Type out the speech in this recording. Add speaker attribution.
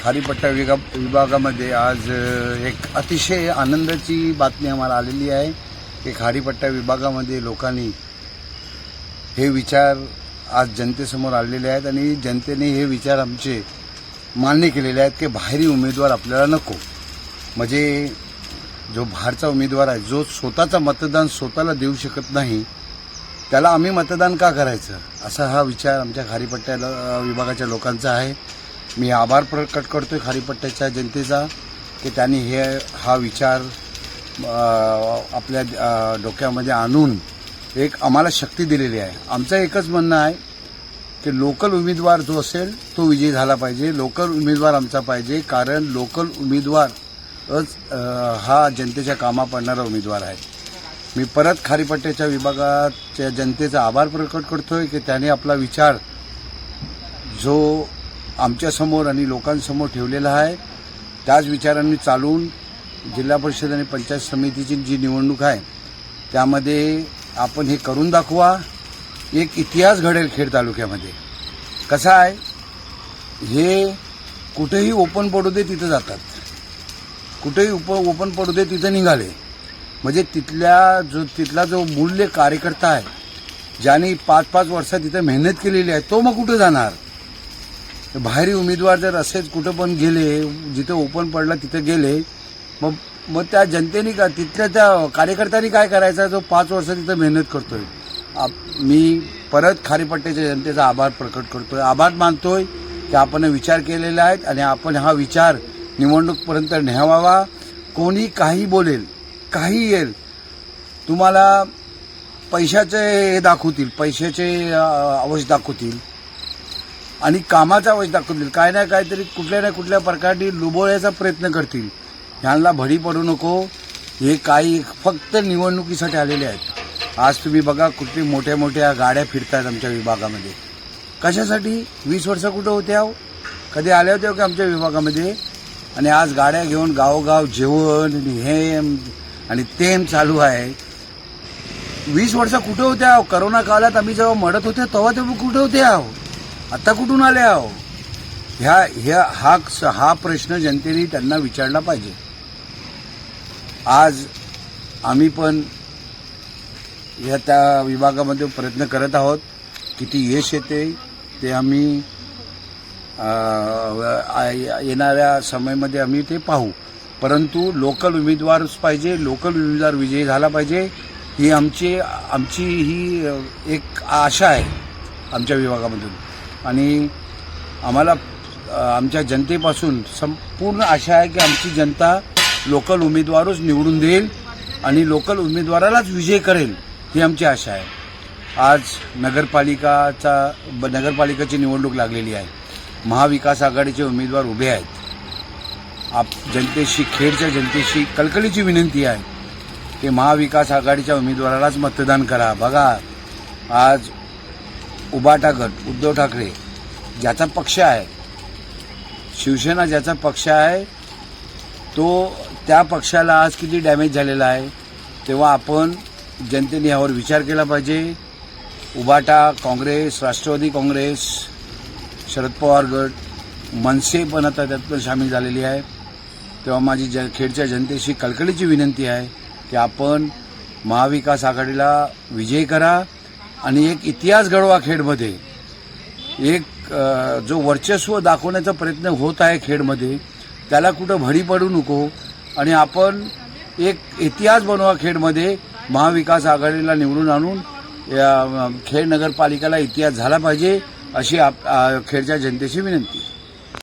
Speaker 1: खारीपट्टा विगा विभागामध्ये आज एक अतिशय आनंदाची बातमी आम्हाला आलेली आहे की खारीपट्टा विभागामध्ये लोकांनी हे विचार आज जनतेसमोर आलेले आहेत आणि जनतेने हे विचार आमचे मान्य केलेले आहेत की बाहेरी उमेदवार आपल्याला नको. म्हणजे जो बाहेरचा उमेदवार आहे जो स्वतःचा मतदान स्वतःला देऊ शकत नाही त्याला आम्ही मतदान का करायचं? असा हा विचार आमच्या खारीपट्ट्या विभागाच्या लोकांचा आहे. मी आभार प्रकट करतोय खारीपट्ट्याच्या जनतेचा की त्यांनी हे हा विचार आपल्या डोक्यामध्ये आणून एक आम्हाला शक्ती दिलेली आहे. आमचं एकच म्हणणं आहे की लोकल उमेदवार जो असेल तो विजयी झाला पाहिजे. लोकल उमेदवार आमचा पाहिजे कारण लोकल उमेदवारच हा जनतेच्या कामा पडणारा उमेदवार आहे. मी परत खारीपट्ट्याच्या विभागाच्या जनतेचा आभार प्रकट करतोय की त्याने आपला विचार जो आमच्यासमोर आणि लोकांसमोर ठेवलेला आहे. त्याच विचारांनी चालून जिल्हा परिषद आणि पंचायत समितीची जी निवडणूक आहे त्यामध्ये आपण हे करून दाखवा. एक इतिहास घडेल खेड तालुक्यामध्ये. कसा आहे? हे कुठेही ओपन पडू दे तिथं जातात. कुठेही उप ओपन पडू दे तिथं निघाले. म्हणजे तिथल्या जो तिथला जो मूल्य कार्यकर्ता आहे ज्याने पाच पाच वर्षात तिथं मेहनत केलेली आहे तो मग कुठं जाणार? बाहेरी उमेदवार जर असेच कुठं पण गेले जिथं ओपन पडला तिथं गेले मग मग त्या जनतेने का तिथल्या त्या कार्यकर्त्यांनी काय करायचं जो पाच वर्ष तिथं मेहनत करतोय? आप- मी परत खारीपट्ट्याच्या जनतेचा आभार प्रकट करतोय. आभार मानतोय की आपण विचार केलेला आहेत आणि आपण हा विचार निवडणूकपर्यंत न्यावावा. कोणी काही बोलेल काही येईल तुम्हाला पैशाचे हे दाखवतील पैशाचे अवश्य दाखवतील. आणि कामाचा वश दाखवतील काय ना काहीतरी कुठल्या ना कुठल्या प्रकारे लुबोळ्याचा प्रयत्न करतील. ह्यांना भडी पडू नको. हे काही फक्त निवडणुकीसाठी आलेले आहेत. आज तुम्ही बघा कुठली मोठ्या मोठ्या गाड्या फिरतात आमच्या विभागामध्ये. कशासाठी? वीस वर्ष कुठं होत्या कधी आल्या होत्या का आमच्या विभागामध्ये? आणि आज गाड्या घेऊन गावोगाव जेवण हे आणि तेम चालू आहे. वीस वर्ष कुठे होत्या करोना काळात आम्ही जेव्हा मडत होते तेव्हा तेव्हा कुठे होते आहो? आता कुठून आले आहो? ह्या ह्या हा हा प्रश्न जनतेने त्यांना विचारला पाहिजे. आज आम्ही पण या त्या विभागामध्ये प्रयत्न करत आहोत किती यश येते ते आम्ही येणाऱ्या समयामध्ये आम्ही ते पाहू. परंतु लोकल उमेदवारच पाहिजे लोकल उमेदवार विजयी झाला पाहिजे ही आमची आमची ही एक आशा आहे आमच्या विभागामधून. आणि आम्हाला आमच्या जनतेपासून संपूर्ण आशा आहे की आमची जनता लोकल उमेदवारच निवडून देईल आणि लोकल उमेदवारालाच विजय करेल ही आमची आशा आहे. आज नगरपालिकाचा नगरपालिकेची निवडणूक लागलेली आहे. महाविकास आघाडीचे उमेदवार उभे आहेत. आप जनतेशी खेडच्या जनतेशी कलकलीची विनंती आहे की महाविकास आघाडीच्या उमेदवारालाच मतदान करा. बघा आज उबाटा गट उद्धव ठाकरे ज्याचा पक्ष आहे शिवसेना ज्याचा पक्ष आहे तो त्या पक्षाला आज किती डॅमेज झालेला आहे तेव्हा आपण जनतेने यावर विचार केला पाहिजे. उबाटा काँग्रेस राष्ट्रवादी काँग्रेस शरद पवार गट मनसे पण आता त्यात पण सामील झालेली आहे तेव्हा माझी ज खेडच्या जनतेशी कळकळीची विनंती आहे की आपण महाविकास आघाडीला विजय करा. आणि एक इतिहास घडवा खेडमध्ये. एक जो वर्चस्व दाखवण्याचा प्रयत्न होत आहे खेडमध्ये त्याला कुठं भरी पडू नको आणि आपण एक इतिहास बनवा खेडमध्ये महाविकास आघाडीला निवडून आणून या, खेड नगरपालिकेला इतिहास झाला पाहिजे अशी आप- खेडच्या जनतेची विनंती.